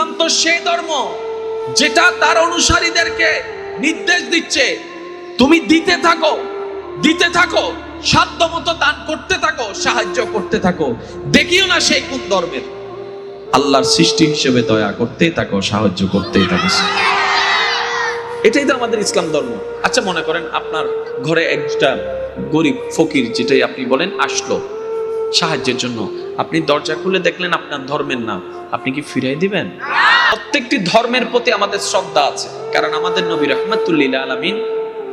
ইসলাম তো সেই ধর্ম যেটা তার অনুসারীদেরকে নির্দেশ দিচ্ছে। তুমি দিতে থাকো দিতে থাকো, সাধ্য মতো দান করতে থাকো, সাহায্য করতে থাকো। দেখিও না সেই কোন ধর্মের। আল্লাহর সৃষ্টি হিসেবে দয়া করতেই থাকো, সাহায্য করতেই থাকো। এটাই তো আমাদের ইসলাম ধর্ম। আচ্ছা মনে করেন আপনার ঘরে একটা গরিব ফকির, যেটাই আপনি বলেন, আসলো সাহায্যের জন্য। আপনি দরজা খুলে দেখলেন আপনার ধর্মের নাম। আপনি কি ফিরাই দিবেন? প্রত্যেকটি ধর্মের প্রতি আমাদের শ্রদ্ধা আছে, কারণ আমাদের নবী রহমতুল্লিল আলমিন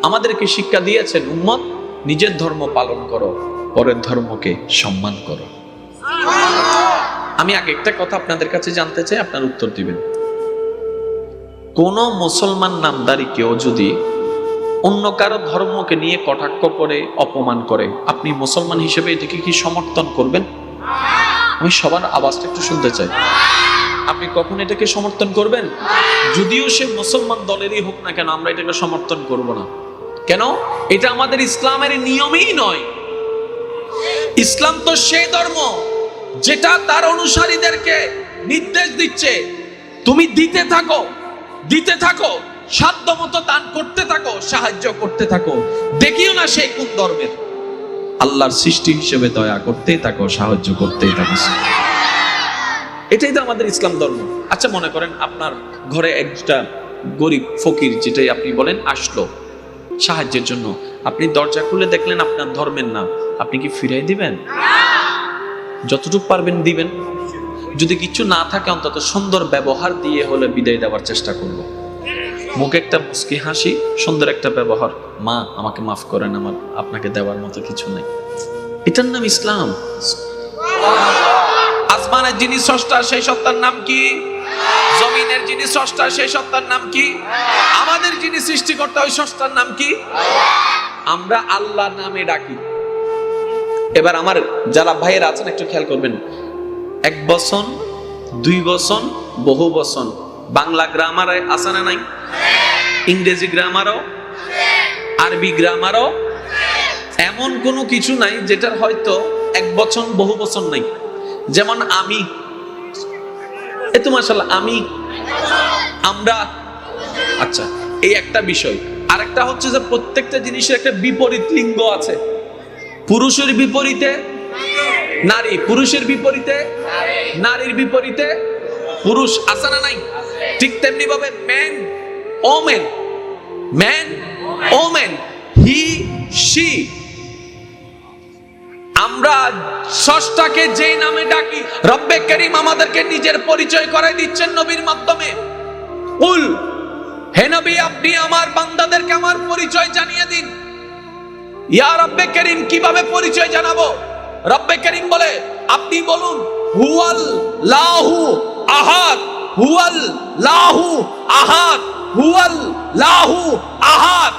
আমাদেরকে শিক্ষা দিয়েছেন, উম্মত, নিজের ধর্ম পালন করো, পরের ধর্মকে সম্মান করো। আমি আগে একটা কথা আপনাদের কাছে জানতে চাই, আপনার উত্তর দিবেন। কোন মুসলমান নামদারি কেউ যদি অন্য কারও ধর্মকে নিয়ে কটাক্ষ করে, অপমান করে, আপনি মুসলমান হিসেবে এটাকে কি সমর্থন করবেন? আমি সবার আওয়াজটা একটু শুনতে চাই। আপনি কখন এটাকে সমর্থন করবেন? যদিও সে মুসলমান দলেরই হোক না কেন, আমরা এটাকে সমর্থন করব না। কেন? এটা আমাদের ইসলামের নিয়মেই নয়। ইসলাম তো সেই ধর্ম, যেটা তার অনুসারীদেরকে নির্দেশ দিচ্ছে। তুমি দিতে থাকো দিতে থাকো সাধ্য মতো দান করতে থাকো, সাহায্য করতে থাকো। দেখিও না সেই কোন ধর্মের। আল্লাহর সৃষ্টি হিসেবে দয়া করতেই তাকে সাহায্য করতেই থাকো এটাই তো আমাদের ইসলাম ধর্ম। আচ্ছা মনে করেন আপনার ঘরে একটা গরিব ফকির, যেটাই আপনি বলেন, আসলো সাহায্যের জন্য। আপনি দরজা খুলে দেখলেন আপনার ধর্মের নাম। আপনি কি ফিরাই দিবেন? যতটুকু পারবেন দিবেন। যদি কিছু না থাকে, অন্তত সুন্দর ব্যবহার দিয়ে হলে বিদায় দেওয়ার চেষ্টা করব। মুখে একটা মুস্কি হাসি, সুন্দর একটা ব্যবহার। মা, আমাকে মাফ করেন আমার, আপনাকে দেওয়ার মতো কিছু নেই। এটার নাম ইসলাম। আসমানের যিনি স্রষ্টা, সেই সত্তার নাম কি? জমিনের যিনি স্রষ্টা, সেই সত্তার নাম কি? আমাদের যিনি সৃষ্টিকর্তা, ওই স্রষ্টার নাম কি? আমরা আল্লাহ নামে ডাকি। এবার আমার যারা ভাইয়ের আছেন, একটু খেয়াল করবেন। এক বছর দুই বসন, বহু বছর বাংলা গ্রামার আছে না নাই? ইংরেজি গ্রামারও আরবি গ্রামারও এমন কোনো কিছু নাই যেটার হয়তো এক বছর বহু বছর নাই। যেমন আমি। এ তো মাসাল্লাহ আমি। আমরা। আচ্ছা এই একটা বিষয়। আরেকটা হচ্ছে যে প্রত্যেকটা জিনিসের একটা বিপরীত লিঙ্গ আছে। পুরুষের বিপরীতে নারী। পুরুষের বিপরীতে নারীর বিপরীতে পুরুষ আছে না নাই? ঠিক তেমনি ভাবে ম্যান ও ম্যান ম্যান ও ম্যান হি শি আমরা ষষ্ঠাকে যে নামে ডাকি, রব্বে করিম আমাদেরকে নিজের পরিচয় করাই দিচ্ছেন নবীর মাধ্যমে। উল হে নবী, আপনি আমার বান্দাদেরকে আমার পরিচয় জানিয়ে দিন। ইয়া রব্বে করিম, কীভাবে পরিচয় জানাব? রব্বে করিম বলে, আপনি বলুন, হুয়াল লাহু আহাদ, হুয়াল লাহু আহাদ হুয়াল লাহু আহাদ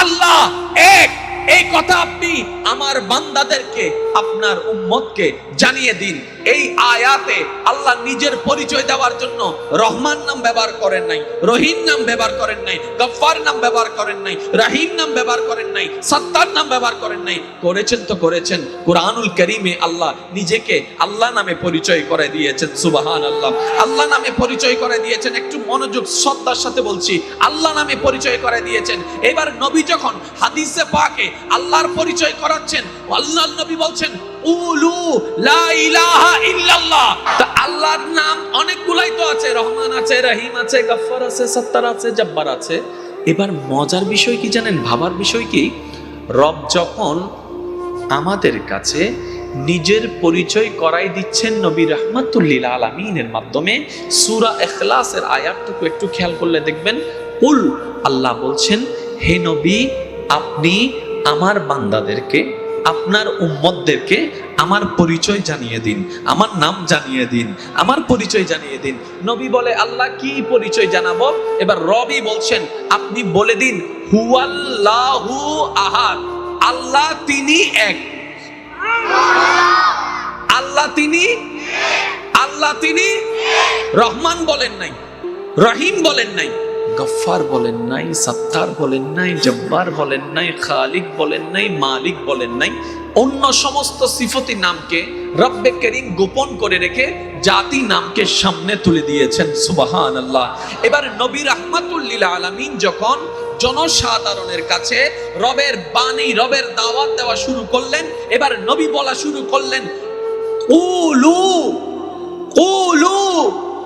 আল্লাহ এক। এই কথা আপনি আমার বান্দাদেরকে, আপনার উম্মতকে জানিয়ে দিন। এই আয়াতে আল্লাহ নিজের পরিচয় দেওয়ার জন্য রহমান নাম ব্যবহার করেন নাই, রহিম নাম ব্যবহার করেন নাই, গফফার নাম ব্যবহার করেন নাই, রাহিম নাম ব্যবহার করেন নাই, সত্তার নাম ব্যবহার করেন নাই। করেছেন তো করেছেন, কোরআনুল করিমে আল্লাহ নিজেকে আল্লাহ নামে পরিচয় করে দিয়েছেন সুবাহান আল্লাহ আল্লাহ নামে পরিচয় করে দিয়েছেন, একটু মনোযোগ, শ্রদ্ধার সাথে বলছি, আল্লাহ নামে পরিচয় করে দিয়েছেন। এবার নবী যখন হাদিসে পাকে আল্লাহর পরিচয় করাচ্ছেন। আল্লাহ নবী বলছেন, উলু লা ইলাহা ইল্লাল্লাহ। তা আল্লাহর নাম অনেকগুলাই তো আছে। রহমান আছে, রহিম আছে, গফফার আছে, সত্তার আছে, জব্বার আছে। এবার মজার বিষয় কি জানেন? ভাবার বিষয় কি? রব যখন আমাদের কাছে নিজের পরিচয় করাই দিচ্ছেন নবী রহমাতুল্লিল আলমিনের মাধ্যমে, সুরা এখলাসের আয়াতটুকু একটু খেয়াল করলে দেখবেন, উল আল্লাহ বলছেন, হে নবী, আপনি আমার বান্দাদেরকে, আপনার উম্মতদেরকে আমার পরিচয় জানিয়ে দিন, আমার নাম জানিয়ে দিন, আমার পরিচয় জানিয়ে দিন। নবী বলে, আল্লাহ কি পরিচয় জানাব? এবার রবি বলছেন, আপনি বলে দিন, হুয়াল্লাহু আহাদ, আল্লাহ তিনি এক। আল্লাহ তিনি আল্লাহ তিনি রহমান বলেন নাই, রহিম বলেন নাই। গফফার বলেন নাই, সত্তার বলেন নাই, জব্বার বলেন নাই, খালিক বলেন নাই, মালিক বলেন নাই, অন্য সমস্ত সিফতি নামকে রব্বে করিম গোপন করে রেখে জাতি নামকে সামনে তুলে দিয়েছেন সুবাহান আল্লাহ এবার নবীর রহমাতুল্লিল আলমিন যখন জনসাধারণের কাছে রবের বাণী, রবের দাওয়াত দেওয়া শুরু করলেন, এবার নবী বলা শুরু করলেন উলু উলু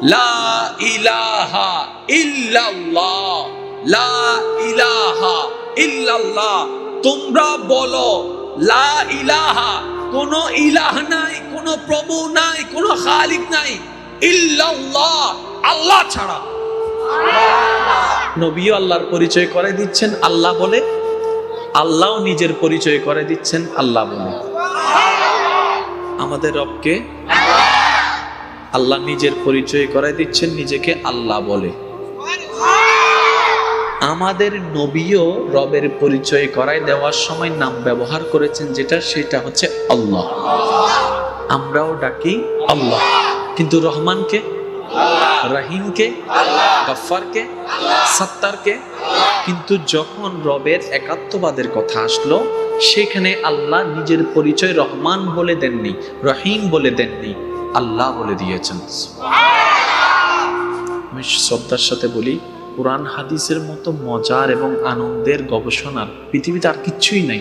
লা ইলাহা ইল্লাল্লাহ। লা ইলাহা ইল্লাল্লাহ। তোমরা বলো, লা ইলাহা, কোন ইলাহ নাই, কোন প্রভু নাই, কোন খালিক নাই। ইল্লাল্লাহ, আল্লাহ ছাড়া। নবীও আল্লাহর পরিচয় করে দিচ্ছেন, আল্লাহ বলে। আল্লাহও নিজের পরিচয় করে দিচ্ছেন, আল্লাহ বলে। আমাদের রবকে আল্লাহ নিজের পরিচয় করে দিচ্ছেন, নিজেকে আল্লাহ বলে। আমাদের নবীও রবের পরিচয় করায় দেওয়ার সময় নাম ব্যবহার করেছেন, যেটা সেটা হচ্ছে আল্লাহ। আমরাও ডাকি আল্লাহ। কিন্তু রহমানকে? রাহিমকে? গফারকে সত্তারকে? কিন্তু যখন রবের একাত্মবাদের কথা আসলো, সেখানে আল্লাহ নিজের পরিচয় রহমান বলে দেননি, রহিম বলে দেননি। আল্লাহ বলে দিয়েছেন। আমি শ্রদ্ধার সাথে বলি, কোরআন, হাদিসের মতো মজার এবং আনন্দের গবেষণার পৃথিবীতে আর কিছুই নাই।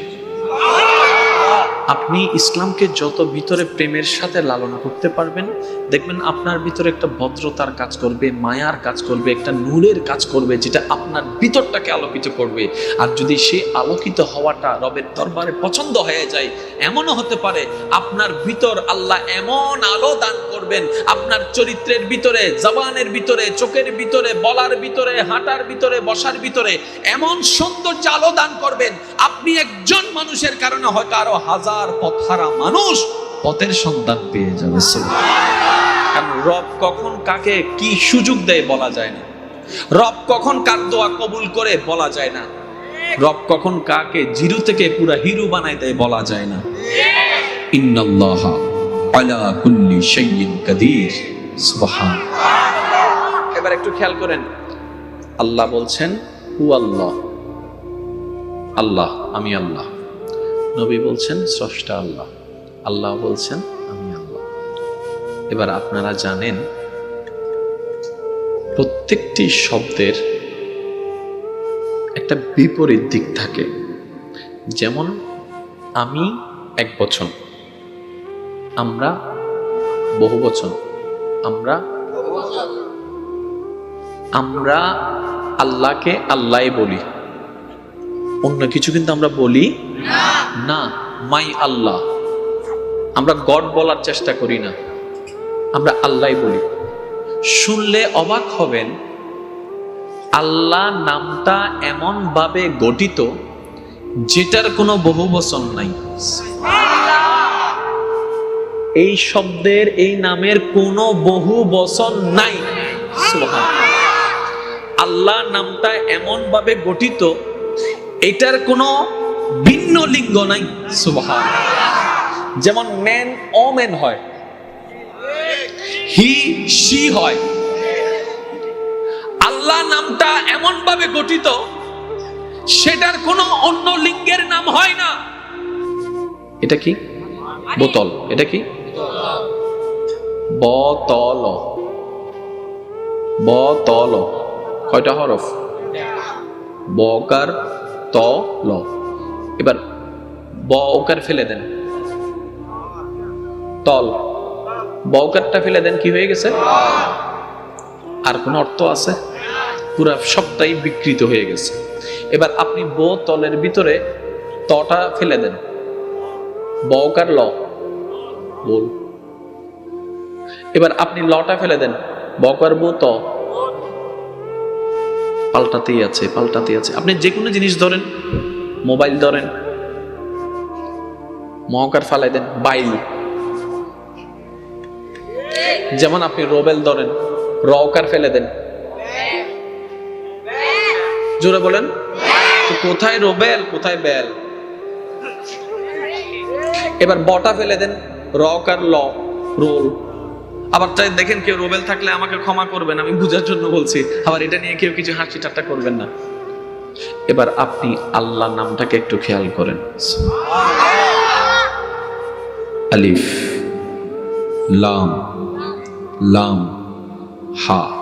আপনি ইসলামকে যত ভিতরে প্রেমের সাথে লালন করতে পারবেন, দেখবেন আপনার ভিতরে একটা ভদ্রতার কাজ করবে, মায়ার কাজ করবে, একটা নূরের কাজ করবে, যেটা আপনার ভিতরটাকে আলোকিত করবে। আর যদি সে আলোকিত হওয়াটা রবের দরবারে পছন্দ হয়ে যায়, এমনও হতে পারে, আপনার ভিতর আল্লাহ এমন আলো দান করবেন, আপনার চরিত্রের ভিতরে, জবানের ভিতরে, চোখের ভিতরে, বলার ভিতরে, হাঁটার ভিতরে, বসার ভিতরে, এমন সৌন্দর্য আলো দান করবেন। আপনি একজন মানুষের কারণে হয়তো আরও হাজার পথহারা মানুষ পথের সন্ধান পেয়ে যাবে। রব কখন কাকে কি সুযোগ দেয় বলা যায় না। রব কখন কার দোয়া কবুল করে বলা যায় না। রব কখন কাকে জিরু থেকে পুরা হিরু বানাই দেয় বলা যায় না। ইন্নাল্লাহ আলা কুল্লি শাইইন কাদির। সুবহান এবার একটু খেয়াল করেন। আল্লাহ বলছেন হু আল্লাহ আল্লাহ, আমি আল্লাহ। নবী বলছেন, স্রষ্টা আল্লাহ। আল্লাহ বলছেন, আমি আল্লাহ। এবার আপনারা জানেন, প্রত্যেকটি শব্দের একটা বিপরীত দিক থাকে। যেমন, আমি এক বচন, আমরা বহু বচন, আমরা আমরা আল্লাহকে আল্লাহ বলি। অন্য কিছু কিন্তু আমরা বলি না মাই আল্লাহ। আমরা গড বলার চেষ্টা করি না। আমরা আল্লাহ বলি। শুনলে অবাক হবেন, আল্লাহ নামটা এমন ভাবে গঠিত, যেটার কোনো বহু বচন নাই। এই শব্দের, এই নামের কোনো বহু বচন নাই আল্লাহ নামটা এমন ভাবে গঠিত, এটার কোনো ভিন্ন লিঙ্গ নাই, সুবহান। যেমন ম্যান ও ম্যান হয় হি শি হয়। আল্লাহ নামটা এমন ভাবে গঠিত, সেটার কোনো অন্য লিঙ্গের নাম হয় না। এটা কি? বোতল। এটা কি? বতল। বতল। কয়টা হরফ? বকার ত ল এবার ব ওকার ফেলে দেন। তল। বকারটা ফেলে দেন, কি হয়ে গেছে? আর কোন অর্থ আছে? পুরা সবটাই বিকৃত হয়ে গেছে। এবার আপনি ব তলের ভিতরে তটা ফেলে দেন। বকার ল। বল। এবার আপনি লটা ফেলে দেন। বকার বো ত। পাল্টাতেই আছে পাল্টাতেই আছে। আপনি যে কোনো জিনিস ধরেন। মোবাইল ধরেন। মহকার ফালাই দেন, বাইল। যেমন আপনি রোবেল ধরেন রকার ফেলে দেন। জোরে বলেন। তো কোথায় রোবেল, কোথায় বেল? এবার বটা ফেলে দেন রকার ল, রোল। আবার তাই দেখেন কেউ রোবেল থাকলে আমাকে ক্ষমা করবেন, আমি বুঝার জন্য বলছি। আবার এটা নিয়ে কেউ কিছু হাসি ঠাট্টা করবেন না। এবার আপনি আল্লাহ নামটাকে একটু খেয়াল করেন। আলিফ লাম লাম হা।